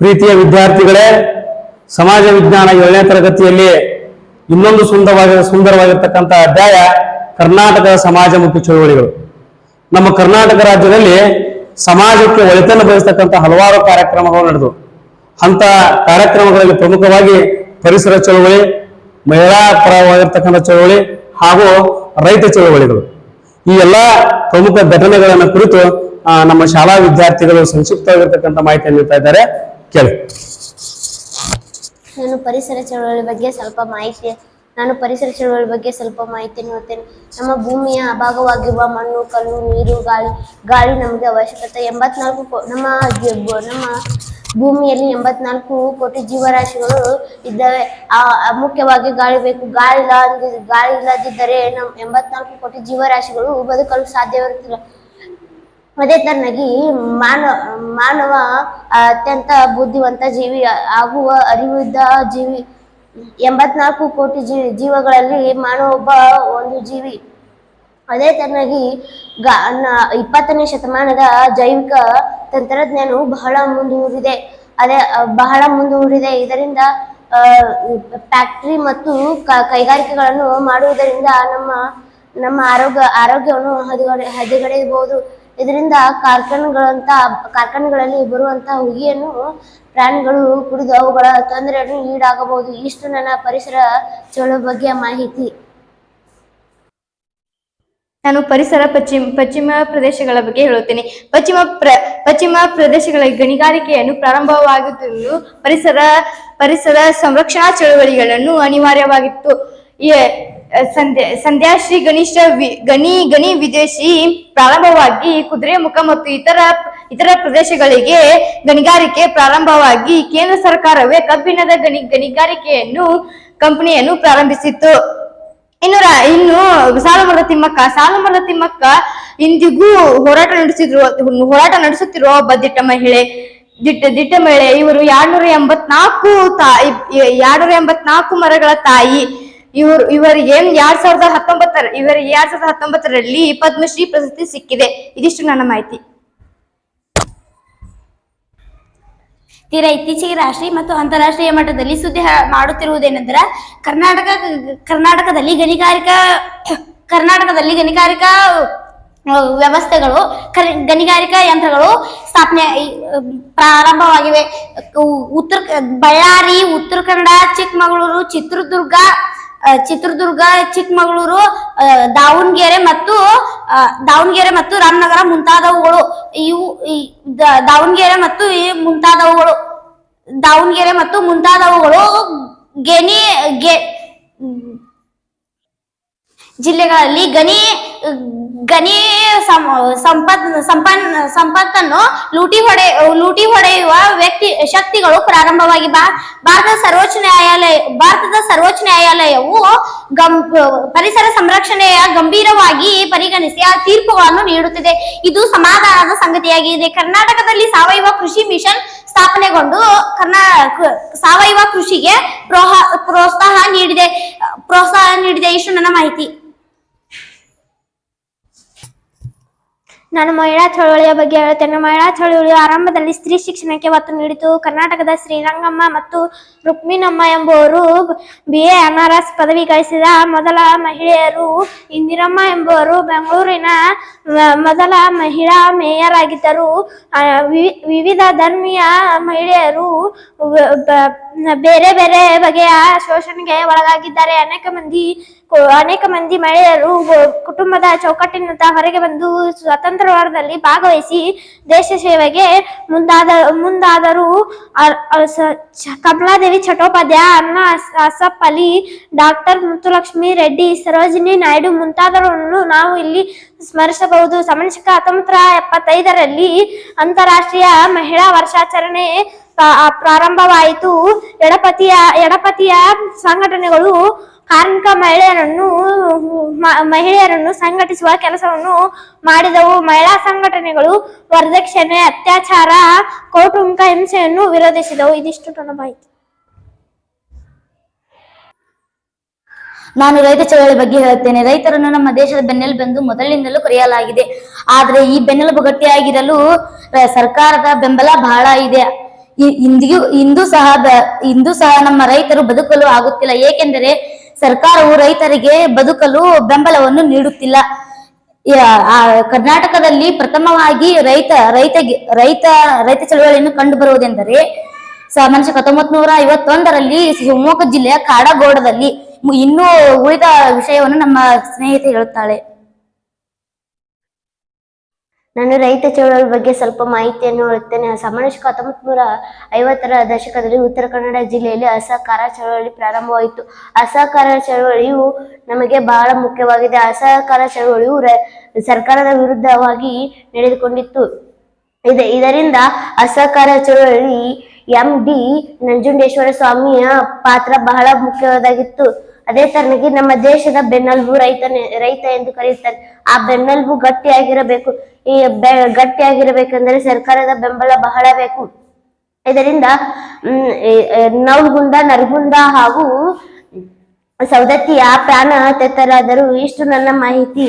ಪ್ರೀತಿಯ ವಿದ್ಯಾರ್ಥಿಗಳೇ, ಸಮಾಜ ವಿಜ್ಞಾನ ಏಳನೇ ತರಗತಿಯಲ್ಲಿ ಇನ್ನೊಂದು ಸುಂದರವಾಗಿ, ಸುಂದರವಾಗಿರ್ತಕ್ಕಂಥ ಅಧ್ಯಾಯ ಕರ್ನಾಟಕ ಸಮಾಜಮುಖಿ ಚಳುವಳಿಗಳು. ನಮ್ಮ ಕರ್ನಾಟಕ ರಾಜ್ಯದಲ್ಲಿ ಸಮಾಜಕ್ಕೆ ಒಳಿತನ್ನು ಬಯಸ್ತಕ್ಕಂಥ ಹಲವಾರು ಕಾರ್ಯಕ್ರಮಗಳು ನಡೆದವು ಅಂತ ಕಾರ್ಯಕ್ರಮಗಳಲ್ಲಿ ಪ್ರಮುಖವಾಗಿ ಪರಿಸರ ಚಳುವಳಿ, ಮಹಿಳಾ ಪರವಾಗಿರ್ತಕ್ಕಂಥ ಚಳುವಳಿ ಹಾಗೂ ರೈತ ಚಳುವಳಿಗಳು. ಈ ಎಲ್ಲ ಪ್ರಮುಖ ಘಟನೆಗಳನ್ನು ಕುರಿತು ನಮ್ಮ ಶಾಲಾ ವಿದ್ಯಾರ್ಥಿಗಳು ಸಂಕ್ಷಿಪ್ತವಾಗಿರ್ತಕ್ಕಂಥ ಮಾಹಿತಿಯನ್ನು ನೀಡ್ತಾ ಇದ್ದಾರೆ. ಕೇಳಿ ನಾನು ಪರಿಸರ ಚಳವಳಿ ಬಗ್ಗೆ ಸ್ವಲ್ಪ ಮಾಹಿತಿ, ನಾನು ಪರಿಸರ ಚಳವಳಿ ಬಗ್ಗೆ ಸ್ವಲ್ಪ ಮಾಹಿತಿ ನೋಡ್ತೇನೆ ನಮ್ಮ ಭೂಮಿಯ ಅಭಾಗವಾಗಿರುವ ಮಣ್ಣು, ಕಲ್ಲು, ನೀರು, ಗಾಳಿ ಗಾಳಿ ನಮಗೆ ಅವಶ್ಯಕತೆ. ಎಂಬತ್ನಾಲ್ಕು ಕೋ- ನಮ್ಮ ನಮ್ಮ ಭೂಮಿಯಲ್ಲಿ ಎಂಬತ್ನಾಲ್ಕು ಕೋಟಿ ಜೀವರಾಶಿಗಳು ಇದ್ದಾವೆ. ಆ ಆ, ಮುಖ್ಯವಾಗಿ ಗಾಳಿ ಬೇಕು. ಗಾಳಿ ಇಲ್ಲ ಗಾಳಿ ಇಲ್ಲದಿದ್ದರೆ ನಮ್ಮ ಎಂಬತ್ನಾಲ್ಕು ಕೋಟಿ ಜೀವರಾಶಿಗಳು ಬದುಕಲು ಸಾಧ್ಯವಿರುತ್ತಿಲ್ಲ. ಅದೇ ತರನಾಗಿ ಮಾನವ ಮಾನವ, ಅತ್ಯಂತ ಬುದ್ಧಿವಂತ ಜೀವಿ ಆಗುವ ಅರಿವಿದ್ದ ಜೀವಿ, ಎಂಬತ್ನಾಲ್ಕು ಕೋಟಿ ಜೀವಿ ಜೀವಗಳಲ್ಲಿ ಮಾನವ ಒಬ್ಬ ಒಂದು ಜೀವಿ. ಅದೇ ತರನಾಗಿ ಗಾ ಇಪ್ಪತ್ತನೇ ಶತಮಾನದ ಜೈವಿಕ ತಂತ್ರಜ್ಞಾನವು ಬಹಳ ಮುಂದುವರಿದೆ ಅದೇ, ಬಹಳ ಮುಂದುವರಿದೆ ಇದರಿಂದ ಫ್ಯಾಕ್ಟ್ರಿ ಮತ್ತು ಕೈಗಾರಿಕೆಗಳನ್ನು ಮಾಡುವುದರಿಂದ ನಮ್ಮ ನಮ್ಮ ಆರೋಗ್ಯ, ಆರೋಗ್ಯವನ್ನು ಹದಗಡೆ, ಹದಗೆಡಬಹುದು. ಇದರಿಂದ ಕಾರ್ಖಾನೆಗಳಂತ, ಕಾರ್ಖಾನೆಗಳಲ್ಲಿ ಬರುವಂತಹ ಹುಗಿಯನ್ನು, ಪ್ರಾಣಿಗಳು ಕುಡಿದು ಅವುಗಳ ತೊಂದರೆಯನ್ನು ಈಡಾಗಬಹುದು. ಇಷ್ಟು ನನ್ನ ಪರಿಸರ ಚಳುವ ಬಗ್ಗೆ ಮಾಹಿತಿ. ನಾನು ಪರಿಸರ ಪಶ್ಚಿಮ ಪಶ್ಚಿಮ ಪ್ರದೇಶಗಳ ಬಗ್ಗೆ ಹೇಳುತ್ತೇನೆ. ಪಶ್ಚಿಮ ಪ್ರ, ಪಶ್ಚಿಮ ಪ್ರದೇಶಗಳ ಗಣಿಗಾರಿಕೆಯನ್ನು ಪ್ರಾರಂಭವಾಗುತ್ತಿದ್ದು ಪರಿಸರ ಪರಿಸರ ಸಂರಕ್ಷಣಾ ಚಳುವಳಿಗಳನ್ನು ಅನಿವಾರ್ಯವಾಗಿತ್ತು. ಸಂಧ್ಯಾ ಸಂಧ್ಯಾಶ್ರೀ ವಿ- ಗಣಿ ಗಣಿ ವಿದೇಶಿ ಪ್ರಾರಂಭವಾಗಿ ಕುದುರೆಮುಖ ಮತ್ತು ಇತರ ಇತರ ಪ್ರದೇಶಗಳಿಗೆ ಗಣಿಗಾರಿಕೆ ಪ್ರಾರಂಭವಾಗಿ ಕೇಂದ್ರ ಸರ್ಕಾರವೇ ಕಬ್ಬಿಣದ ಗಣಿ, ಗಣಿಗಾರಿಕೆಯನ್ನು, ಕಂಪನಿಯನ್ನು ಪ್ರಾರಂಭಿಸಿತ್ತು. ಇನ್ನು ಇನ್ನು ಸಾಲುಮರದ ತಿಮ್ಮಕ್ಕ ಸಾಲುಮರದ ತಿಮ್ಮಕ್ಕ ಇಂದಿಗೂ ಹೋರಾಟ ನಡೆಸಿದ್ರು, ಹೋರಾಟ ನಡೆಸುತ್ತಿರುವ ಒಬ್ಬ ದಿಟ್ಟ ಮಹಿಳೆ, ದಿಟ್ಟ ದಿಟ್ಟ ಮಹಿಳೆ ಇವರು ಎರಡ್ನೂರ ಎಂಬತ್ನಾಲ್ಕು ತಾಯಿ ಎರಡ್ನೂರ ಎಂಬತ್ನಾಲ್ಕು ಮರಗಳ ತಾಯಿ. ಇವರು ಇವರಿಗೆ ಎರಡ್ ಸಾವಿರದ ಹತ್ತೊಂಬತ್ತರ ಇವರಿಗೆ ಎರಡ್ ಸಾವಿರದ ಹತ್ತೊಂಬತ್ತರಲ್ಲಿ ಪದ್ಮಶ್ರೀ ಪ್ರಶಸ್ತಿ ಸಿಕ್ಕಿದೆ. ಇದಿಷ್ಟು ನನ್ನ ಮಾಹಿತಿ. ತೀರಾ ಇತ್ತೀಚೆಗೆ ರಾಷ್ಟ್ರೀಯ ಮತ್ತು ಅಂತಾರಾಷ್ಟ್ರೀಯ ಮಟ್ಟದಲ್ಲಿ ಸುದ್ದಿ ಮಾಡುತ್ತಿರುವುದೇನೆಂದರೆ, ಕರ್ನಾಟಕ, ಕರ್ನಾಟಕದಲ್ಲಿ ಗಣಿಗಾರಿಕಾ ಕರ್ನಾಟಕದಲ್ಲಿ ಗಣಿಗಾರಿಕಾ ವ್ಯವಸ್ಥೆಗಳು ಗಣಿಗಾರಿಕಾ ಯಂತ್ರಗಳು ಸ್ಥಾಪನೆ ಪ್ರಾರಂಭವಾಗಿವೆ. ಉತ್ತರ, ಬಳ್ಳಾರಿ, ಉತ್ತರ ಕನ್ನಡ, ಚಿಕ್ಕಮಗಳೂರು, ಚಿತ್ರದುರ್ಗ ಚಿತ್ರದುರ್ಗ, ಚಿಕ್ಕಮಗಳೂರು ದಾವಣಗೆರೆ ಮತ್ತು ದಾವಣಗೆರೆ ಮತ್ತು ರಾಮನಗರ ಮುಂತಾದವುಗಳು. ಇವು ದಾವಣಗೆರೆ ಮತ್ತು ಈ ಮುಂತಾದವುಗಳು. ದಾವಣಗೆರೆ ಮತ್ತು ಮುಂತಾದವುಗಳು ಗೆನಿ ಗೆ, ಜಿಲ್ಲೆಗಳಲ್ಲಿ ಗಣಿ ಗಣಿ ಸಂಪನ್ ಸಂಪತ್ತನ್ನು ಲೂಟಿ ಹೊಡೆ ಲೂಟಿ ಹೊಡೆಯುವ ವ್ಯಕ್ತಿ ಶಕ್ತಿಗಳು ಪ್ರಾರಂಭವಾಗಿ ಭಾರತದ ಸರ್ವೋಚ್ಚ ನ್ಯಾಯಾಲಯ ಭಾರತದ ಸರ್ವೋಚ್ಚ ನ್ಯಾಯಾಲಯವು ಪರಿಸರ ಸಂರಕ್ಷಣೆಯ ಗಂಭೀರವಾಗಿ ಪರಿಗಣಿಸಿ ಆ ತೀರ್ಪುಗಳನ್ನು ನೀಡುತ್ತಿದೆ. ಇದು ಸಮಾಧಾನದ ಸಂಗತಿಯಾಗಿದೆ. ಕರ್ನಾಟಕದಲ್ಲಿ ಸಾವಯವ ಕೃಷಿ ಮಿಷನ್ ಸ್ಥಾಪನೆಗೊಂಡು ಕರ್ನಾ ಸಾವಯವ ಕೃಷಿಗೆ ಪ್ರೋಹ ಪ್ರೋತ್ಸಾಹ ನೀಡಿದೆ. ಪ್ರೋತ್ಸಾಹ ನೀಡಿದೆ. ಇಷ್ಟು ನನ್ನ ಮಾಹಿತಿ. ನಾನು ಮಹಿಳಾ ಚಳವಳಿಯ ಬಗ್ಗೆ ಹೇಳುತ್ತೇನೆ. ಮಹಿಳಾ ಚಳವಳಿಯು ಆರಂಭದಲ್ಲಿ ಸ್ತ್ರೀ ಶಿಕ್ಷಣಕ್ಕೆ ಒತ್ತು ನೀಡಿತು. ಕರ್ನಾಟಕದ ಶ್ರೀರಂಗಮ್ಮ ಮತ್ತು ರುಕ್ಮಿಣಮ್ಮ ಎಂಬುವರು ಬಿ ಎ ಅನಾರಸ್ ಪದವಿ ಗಳಿಸಿದ ಮೊದಲ ಮಹಿಳೆಯರು. ಇಂದಿರಮ್ಮ ಎಂಬುವರು ಬೆಂಗಳೂರಿನ ಮೊದಲ ಮಹಿಳಾ ಮೇಯರ್ ಆಗಿದ್ದರು. ವಿವಿಧ ಧರ್ಮೀಯ ಮಹಿಳೆಯರು ಬೇರೆ ಬೇರೆ ಬಗೆಯ ಶೋಷಣೆಗೆ ಒಳಗಾಗಿದ್ದಾರೆ. ಅನೇಕ ಮಂದಿ ಅನೇಕ ಮಂದಿ ಮಹಿಳೆಯರು ಕುಟುಂಬದ ಚೌಕಟ್ಟಿನಿಂದ ಹೊರಗೆ ಬಂದು ಸ್ವತಂತ್ರ ಭಾಗವಹಿಸಿ ದೇಶ ಸೇವೆಗೆ ಮುಂದಾದ, ಮುಂದಾದರು. ಕಮಲಾದೇವಿ ಚಟ್ಟೋಪಾಧ್ಯಾಯ ಅನ್ನ, ಅಸ್- ಅಸಫ್ ಅಲಿ, ಡಾಕ್ಟರ್ ಮುತ್ತುಲಕ್ಷ್ಮಿ ರೆಡ್ಡಿ, ಸರೋಜಿನಿ ನಾಯ್ಡು ಮುಂತಾದವರನ್ನು ನಾವು ಇಲ್ಲಿ ಸ್ಮರಿಸಬಹುದು. ಸಮನ್ಶಕ ಹತ್ತೊಂಬತ್ತರ ಎಪ್ಪತ್ತೈದರಲ್ಲಿ ಅಂತಾರಾಷ್ಟ್ರೀಯ ಮಹಿಳಾ ವರ್ಷಾಚರಣೆ ಪ್ರಾರಂಭವಾಯಿತು. ಎಡಪತಿಯ ಎಡಪತಿಯ ಸಂಘಟನೆಗಳು ಕಾರ್ಮಿಕ ಮಹಿಳೆಯರನ್ನು ಮಹಿಳೆಯರನ್ನು ಸಂಘಟಿಸುವ ಕೆಲಸವನ್ನು ಮಾಡಿದವು. ಮಹಿಳಾ ಸಂಘಟನೆಗಳು ವರದಕ್ಷಿಣೆ, ಅತ್ಯಾಚಾರ, ಕೌಟುಂಬಿಕ ಹಿಂಸೆಯನ್ನು ವಿರೋಧಿಸಿದವು. ಇದಿಷ್ಟು ನನ್ನ ಮಾಹಿತಿ. ನಾನು ರೈತ ಚಳವಳಿ ಬಗ್ಗೆ ಹೇಳ್ತೇನೆ ರೈತರನ್ನು ನಮ್ಮ ದೇಶದ ಬೆನ್ನೆಲುಬೆಂದು ಮೊದಲಿನಿಂದಲೂ ಕರೆಯಲಾಗಿದೆ. ಆದರೆ ಈ ಬೆನ್ನೆಲುಬು ಗಟ್ಟಿಯಾಗಿರಲು ಸರ್ಕಾರದ ಬೆಂಬಲ ಬಹಳ ಇದೆ. ಇಂದಿಗೂ, ಇಂದು ಸಹ ಇಂದು ಸಹ ನಮ್ಮ ರೈತರು ಬದುಕಲು ಆಗುತ್ತಿಲ್ಲ. ಏಕೆಂದರೆ ಸರ್ಕಾರವು ರೈತರಿಗೆ ಬದುಕಲು ಬೆಂಬಲವನ್ನು ನೀಡುತ್ತಿಲ್ಲ. ಕರ್ನಾಟಕದಲ್ಲಿ ಪ್ರಥಮವಾಗಿ ರೈತ ರೈತ ರೈತ ರೈತ ಚಳುವಳಿಯನ್ನು ಕಂಡು ಬರುವುದೆಂದರೆ ಸಾಮಾನ್ಯ ಹತ್ತೊಂಬತ್ ನೂರ ಐವತ್ತೊಂದರಲ್ಲಿ ಶಿವಮೊಗ್ಗ ಜಿಲ್ಲೆಯ ಕಾಡಗೋಡದಲ್ಲಿ. ಇನ್ನೂ ಉಳಿದ ವಿಷಯವನ್ನು ನಮ್ಮ ಸ್ನೇಹಿತೆ ಹೇಳುತ್ತಾಳೆ. ನಾನು ರೈತ ಚಳವಳಿ ಬಗ್ಗೆ ಸ್ವಲ್ಪ ಮಾಹಿತಿಯನ್ನು ಹೇಳುತ್ತೇನೆ. ಸಾಮಾನ್ಯ ಹತ್ತೊಂಬತ್ ನೂರ ಐವತ್ತರ ದಶಕದಲ್ಲಿ ಉತ್ತರ ಕನ್ನಡ ಜಿಲ್ಲೆಯಲ್ಲಿ ಅಸಹಕಾರ ಚಳವಳಿ ಪ್ರಾರಂಭವಾಯಿತು. ಅಸಹಕಾರ ಚಳವಳಿಯು ನಮಗೆ ಬಹಳ ಮುಖ್ಯವಾಗಿದೆ. ಅಸಹಕಾರ ಚಳವಳಿಯು ಸರ್ಕಾರದ ವಿರುದ್ಧವಾಗಿ ನಡೆದುಕೊಂಡಿತ್ತು. ಇದ, ಇದರಿಂದ ಅಸಹಕಾರ ಚಳವಳಿ ಎಂ ಡಿ ನಂಜುಂಡೇಶ್ವರ ಸ್ವಾಮಿಯ ಪಾತ್ರ ಬಹಳ ಮುಖ್ಯವಾದಾಗಿತ್ತು. ಅದೇ ತರನಾಗಿ ನಮ್ಮ ದೇಶದ ಬೆನ್ನೆಲುಬು ರೈತ ರೈತ ಎಂದು ಕರೆಯುತ್ತಾರೆ. ಆ ಬೆನ್ನೆಲುಬು ಗಟ್ಟಿಯಾಗಿರಬೇಕು. ಈ ಗಟ್ಟಿಯಾಗಿರಬೇಕೆಂದರೆ ಸರ್ಕಾರದ ಬೆಂಬಲ ಬಹಳ ಬೇಕು. ಇದರಿಂದ ಈ ನರಗುಂದ ಹಾಗೂ ಸೌದತ್ತಿಯ ಪ್ರಾಣ ತೆತ್ತರಾದರು ಇಷ್ಟು ನನ್ನ ಮಾಹಿತಿ.